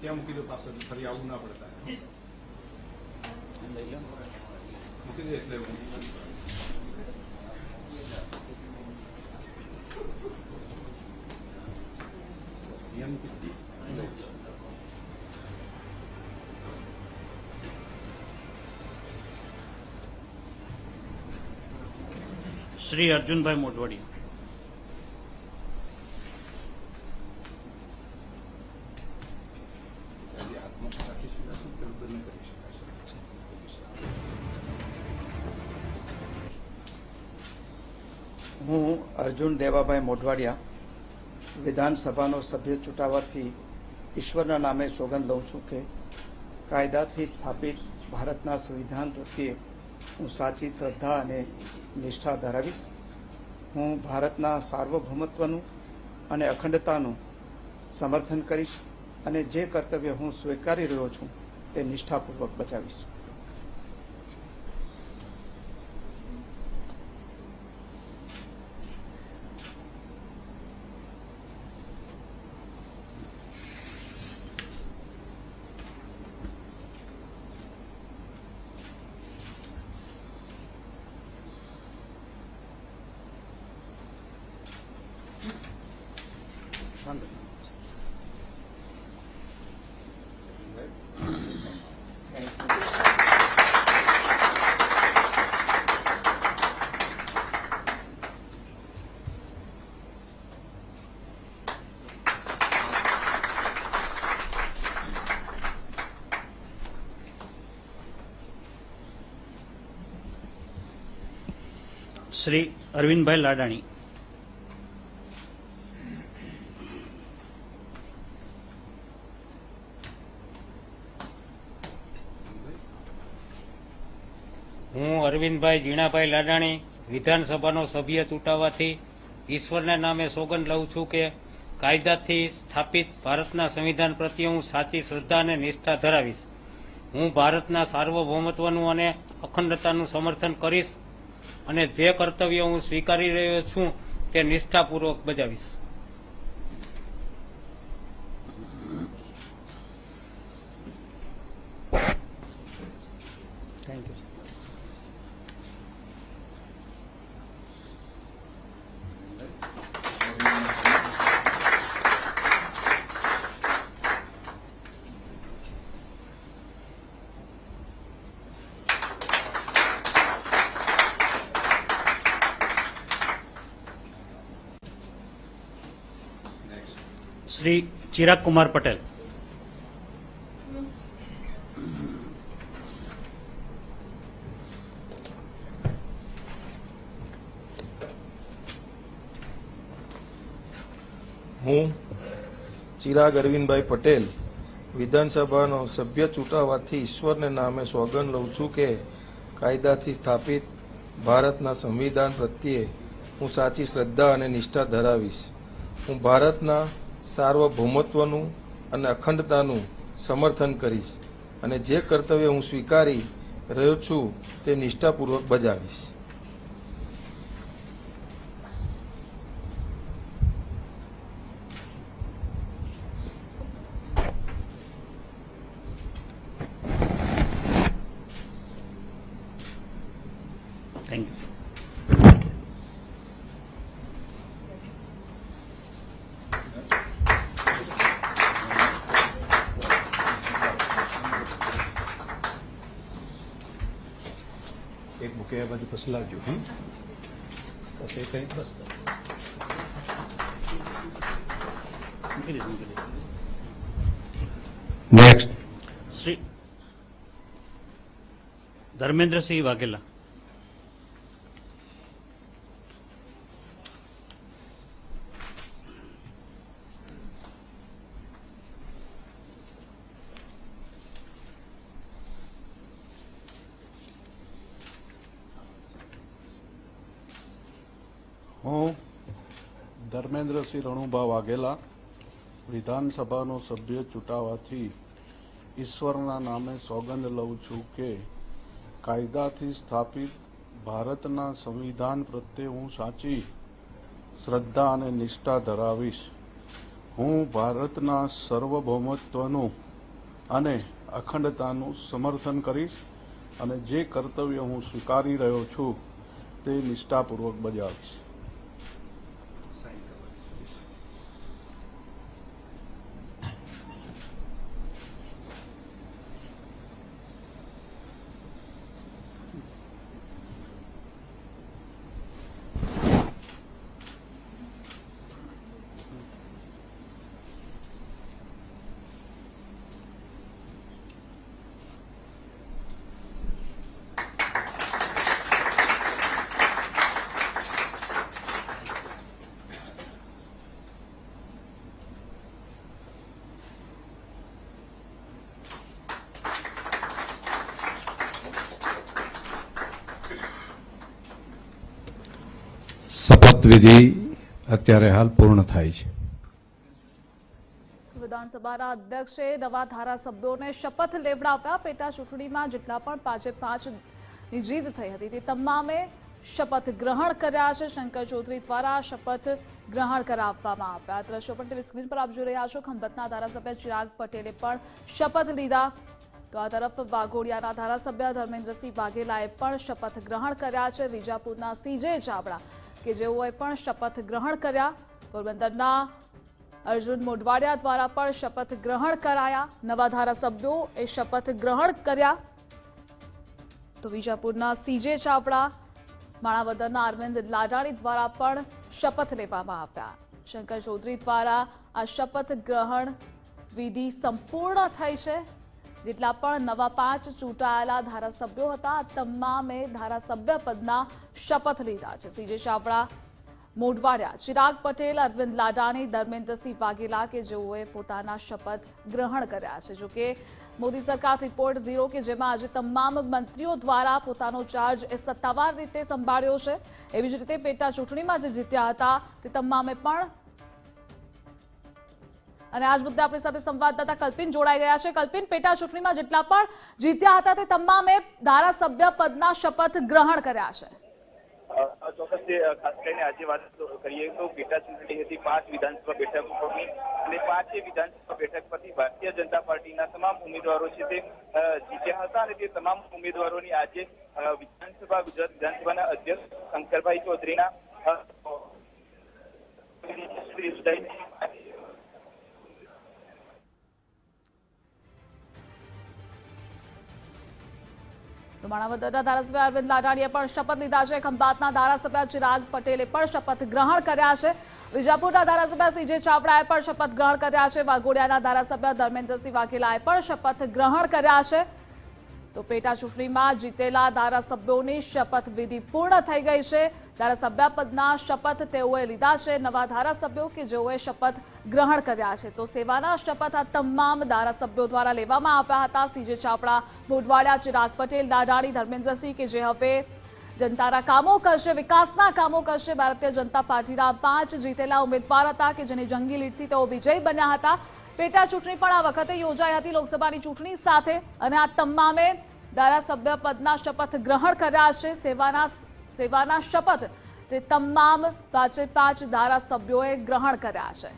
ત્યાં મૂકી દો પાછળ ફરી આવું ના પડતા મૂકી દે શ્રી અર્જુનભાઈ મોઢવાડિયા. હું અર્જુન દેવાભાઈ મોઢવાડિયા વિધાનસભાનો સભ્ય ચૂંટાવાથી ઈશ્વરના નામે સોગંદ લઉં છું કે કાયદાથી સ્થાપિત ભારતના સંવિધાન પ્રત્યે હું સાચી શ્રદ્ધા અને નિષ્ઠા ધરાવીશ. હું ભારતના સાર્વભૌમત્વનું અને અખંડતાનું સમર્થન કરીશ અને જે કર્તવ્ય હું સ્વીકારી રહ્યો છું તે નિષ્ઠાપૂર્વક બજાવીશ શ્રી અરવિંદભાઈ લાડાણી. હું અરવિંદભાઈ જીણાભાઈ લાડાણી, વિધાનસભાનો સભ્ય ચૂંટાવાથી ઈશ્વરના નામે સોગંદ લઉં છું કે કાયદાથી સ્થાપિત ભારતના સંવિધાન પ્રત્યે હું સાચી શ્રદ્ધા અને નિષ્ઠા ધરાવીશ. હું ભારતના સાર્વભૌમત્વનું અને અખંડતાનું સમર્થન કરીશ અને જે કર્તવ્ય હું સ્વીકારી રહ્યો છું તે નિષ્ઠાપૂર્વક બજાવીશ. Thank you Shri Chirag Kumar Patel. હું ચિરાગ અરવિંદભાઈ પટેલ, વિધાનસભાનો સભ્ય ચૂંટાવાથી ઈશ્વરને નામે સોગન લઉં છું કે કાયદાથી સ્થાપિત ભારતના સંવિધાન પ્રત્યે હું સાચી શ્રદ્ધા અને નિષ્ઠા ધરાવીશ. હું ભારતના સાર્વભૌમત્વનું અને અખંડતાનું સમર્થન કરીશ અને જે કર્તવ્ય હું સ્વીકારી રહ્યો છું તે નિષ્ઠાપૂર્વક બજાવીશ થેન્ક યુ બુકે આ બાજુ પછી લાવજો હમ? કંઈ બસ. મૂકી દે મૂકી નેક્સ્ટ શ્રી ધર્મેન્દ્રસિંહ વાઘેલા. હું ધર્મેન્દ્રસિંહ રણુભા વાઘેલા, વિધાનસભાનો સભ્ય ચૂંટાવાથી ઈશ્વરના નામે સોગંદ લઉં છું કે કાયદાથી સ્થાપિત ભારતના સંવિધાન પ્રત્યે હું સાચી શ્રદ્ધા અને નિષ્ઠા ધરાવીશ. હું ભારતના સાર્વભૌમત્વનું અને અખંડતાનું સમર્થન કરીશ અને જે કર્તવ્ય હું સ્વીકારી રહ્યો છું તે નિષ્ઠાપૂર્વક બજાવીશ. શપથવિધિ અત્યારે હાલ પૂર્ણ થાય છે. વિધાનસભાના અધ્યક્ષે નવા ધારાસભ્યોને શપથ લેવડાવ્યા. પેટા ચૂંટણીમાં જેટલા પણ પાંચે પાંચની જીત થઈ હતી તે તમામે શપથ ગ્રહણ કર્યા છે. શંકર ચૌધરી દ્વારા શપથ ગ્રહણ કરાવવામાં આવ્યા. દ્રશ્યો પણ ટીવી સ્ક્રીન પર આપ જોઈ રહ્યા છો. ખંભતના ધારાસભ્ય ચિરાગ પટેલે પણ શપથ લીધા. તો આ તરફ વાઘોડિયાના ધારાસભ્ય ધર્મેન્દ્રસિંહ વાઘેલાએ પણ શપથ ગ્રહણ કર્યા છે. વિજાપુરના સીજે ચાવડા કે જેઓએ પણ શપથ ગ્રહણ કર્યા. પોરબંદરના અર્જુન મોઢવાડિયા દ્વારા પણ શપથ ગ્રહણ કરાયા. નવા ધારાસભ્યો એ શપથ ગ્રહણ કર્યા. તો વિજાપુરના સીજે ચાવડા, માણાવદરના અરવિંદ લાડાણી દ્વારા પણ શપથ લેવામાં આવ્યા. શંકર ચૌધરી દ્વારા આ શપથ ગ્રહણ વિધિ સંપૂર્ણ થઈ છે. જેટલા પણ નવા પાંચ ચૂંટાયેલા ધારાસભ્યો હતા, તમામે ધારાસભ્ય પદના શપથ લીધા છે. સીજે ચાવડા મોઢવાડિયા, ચિરાગ પટેલ, અરવિંદ લાડાણી, ધર્મેન્દ્રસિંહ વાઘેલા કે જેઓએ પોતાના શપથ ગ્રહણ કર્યા છે. જોકે મોદી સરકાર રિપોર્ટ ઝીરો કે જેમાં આજે તમામ મંત્રીઓ દ્વારા પોતાનો ચાર્જ એ સત્તાવાર રીતે સંભાળ્યો છે. એવી જ રીતે પેટા ચૂંટણીમાં જે જીત્યા હતા, તે તમામે પણ અને આજ મુદ્દે આપણી સાથે સંવાદદાતા કલ્પિન જોડાઈ ગયા છે. કલ્પિન, પેટા ચૂંટણીમાં જેટલા પણ જીત્યા હતા તે તમામે ધારાસભ્ય પદના શપથ ગ્રહણ કર્યા છે. ચોક્કસ ખાસ કરીને આજે વાત કરીએ તો પેટા ચૂંટણી હતી પાંચ વિધાનસભા બેઠક પરની અને પાંચે વિધાનસભા બેઠક પરથી ભારતીય જનતા પાર્ટીના તમામ ઉમેદવારો છે તે જીત્યા હતા અને તે તમામ ઉમેદવારોની આજે વિધાનસભા, ગુજરાત વિધાનસભાના અધ્યક્ષ શંકરભાઈ ચૌધરીના તો માણાવદરના ધારાસભ્ય અરવિંદ લાડાણીએ પણ શપથ લીધા છે. ખંભાતના ધારાસભ્ય ચિરાગ પટેલે પણ શપથ ગ્રહણ કર્યા છે. વિજાપુરના ધારાસભ્ય સીજે ચાવડાએ પણ શપથ ગ્રહણ કર્યા છે. વાઘોડિયાના ધારાસભ્ય ધર્મેન્દ્રસિંહ વાઘેલાએ પણ શપથ ગ્રહણ કર્યા છે. તો પેટા ચૂંટણીમાં જીતેલા ધારાસભ્યોની શપથવિધિ પૂર્ણ થઈ ગઈ છે. ધારાસભ્ય પદના શપથ તેઓએ લીધા છે. નવા ધારાસભ્યો કે જેઓએ શપથ ગ્રહણ કર્યા છે, તો સેવાના શપથ આ તમામ ધારાસભ્યો દ્વારા લેવામાં આવ્યા હતા. સીજે ચાપડા મોઢવાડિયા, ચિરાગ પટેલ દાડાણી ધર્મેન્દ્રસિંહ કે જે હવે જનતાના કામો કરશે, વિકાસના કામો કરશે. ભારતીય જનતા પાર્ટીના પાંચ જીતેલા ઉમેદવાર હતા કે જેની જંગી લીડથી તેઓ વિજય બન્યા હતા. પેટા ચૂંટણી પણ આ વખતે યોજાઈ હતી લોકસભાની ચૂંટણી સાથે. અને આ તમામે ધારાસભ્ય પદના શપથ ગ્રહણ કર્યા છે. સેવાના સેવાના શપથ તે તમામ પાંચે પાંચ ધારાસભ્યોએ ગ્રહણ કર્યા છે.